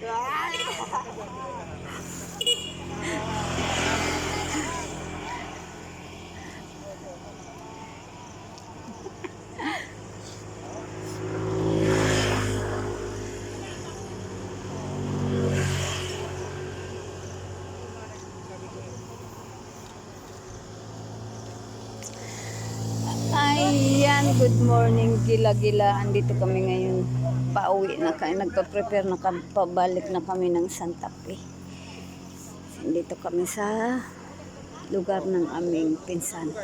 Yeah. Ayan, good morning gila-gila. Andito kami ngayon. Pauwi na kami. Nagpa-prepare na kami. Pabalik na kami ng Santa Fe. Andito kami sa lugar ng aming pinsan.